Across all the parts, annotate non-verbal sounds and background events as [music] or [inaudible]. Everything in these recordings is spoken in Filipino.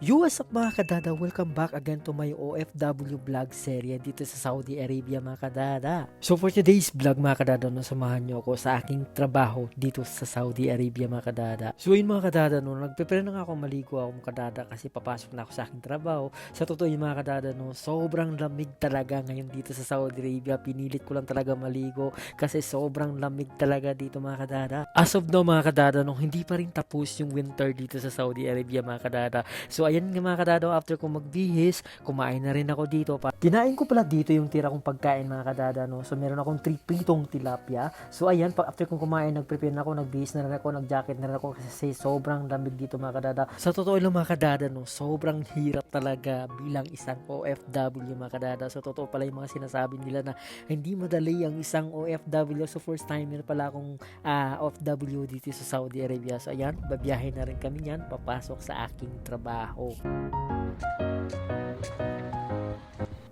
What's up mga kadada? Welcome back again to my OFW vlog serye dito sa Saudi Arabia mga kadada. So for today's vlog mga kadada, no, samahan nyo ako sa aking trabaho dito sa Saudi Arabia mga kadada. So yun mga kadada, no, nagprepare na ako maligo ako mga kadada kasi papasok na ako sa aking trabaho. Sa totoo yung mga kadada, no, sobrang lamig talaga ngayon dito sa Saudi Arabia. Pinilit ko lang talaga maligo kasi sobrang lamig talaga dito mga kadada. As of now mga kadada, no, hindi pa rin tapos yung winter dito sa Saudi Arabia mga kadada. So ayan nga mga kadado, after ko magbihis, kumain na rin ako dito. Pa. Kinain ko pala dito yung tira kong pagkain mga kadada. No? So meron akong tri pritong tilapia. So ayan, pag after kong kumain, nagprepare na ako, nagbihis na rin ako, nagjacket na rin ako kasi sobrang lamig dito mga kadada. Sa totoo lang mga kadada, no, sobrang hirap talaga bilang isang OFW mga kadada. So totoo pala yung mga sinasabi nila na hindi madali ang isang OFW. So first timer pala akong ah, OFW dito sa Saudi Arabia. So ayan, babiyahe na rin kami yan, papasok sa aking trabaho. 오!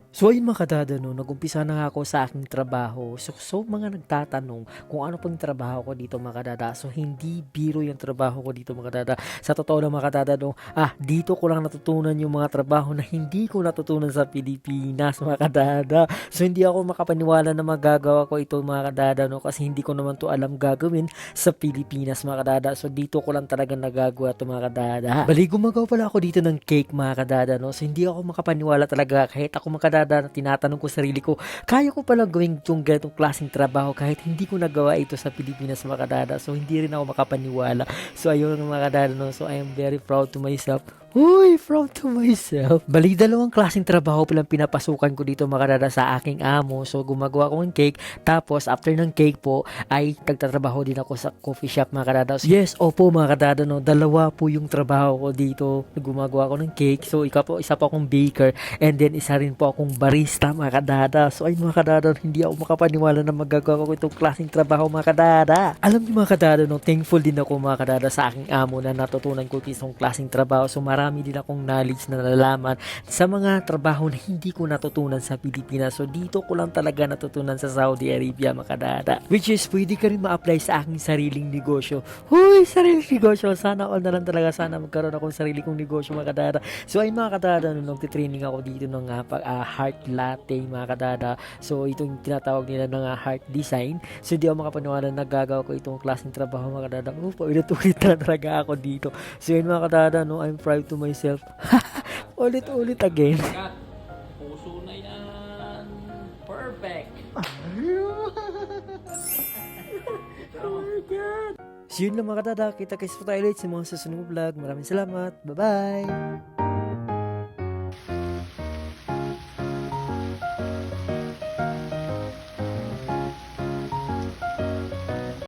So ayun mga kadada no, nag-umpisa na ako sa aking trabaho. So, so mga nagtatanong kung ano pang trabaho ko dito mga kadada. So hindi biro yung trabaho ko dito mga kadada. Sa totoo lang mga kadada no, ah dito ko lang natutunan yung mga trabaho na hindi ko natutunan sa Pilipinas mga kadada. So hindi ako makapaniwala na magagawa ko ito mga kadada no kasi hindi ko naman to alam gagawin sa Pilipinas mga kadada. So dito ko lang talaga nagagawa to mga kadada. Bali gumagawa pala ako dito ng cake mga kadada no. So hindi ako makapaniwala talaga kahit ako mga kadada na tinatanong ko sarili ko, kaya ko pala gawin itong ganitong klaseng trabaho kahit hindi ko nagawa ito sa Pilipinas mga kadada. So hindi rin ako makapaniwala. So ayun mga kadada no. So I am very proud to myself. Uy, proud to myself. Bali, dalawang klaseng trabaho palang pinapasukan ko dito mga kadada sa aking amo. So, gumagawa ko ng cake. Tapos, after ng cake po, ay nagtatrabaho din ako sa coffee shop mga kadada. So, yes, opo mga kadada, no. Dalawa po yung trabaho ko dito. Gumagawa ko ng cake. So, ika po, isa po akong baker. And then, isa rin po akong barista mga kadada. So, ay mga kadada, hindi ako makapaniwala na magagawa ko itong klaseng trabaho mga kadada. Alam niyo mga kadada, no, thankful din ako mga kadada sa aking amo na natutunan ko itong klaseng trabaho. So, marami din akong knowledge na nalalaman sa mga trabaho na hindi ko natutunan sa Pilipinas. So, dito ko lang talaga natutunan sa Saudi Arabia, mga kadada. Which is, pwede ka rin ma-apply sa aking sariling negosyo. Huy, sariling negosyo. Sana all na lang talaga. Sana magkaroon akong sarili kong negosyo, mga kadada. So, ay mga kadada, nung nagtitraining ako dito ng uh, pag, ah, heart latte, mga kadada. So, itong tinatawag nila ng ah, heart design. So, di ako makapaniwala na nagagawa ko itong klaseng trabaho, mga kadada. Oh, paulit-ulit talaga ako dito. So, yun mga kadada, no, I'm proud to myself. [laughs] Ulit-ulit again. Puso na yan. Perfect. [laughs] So yun lang mga kadada, kita kayo sa tayo ulit sa mga susunod vlog. Maraming salamat. Bye-bye!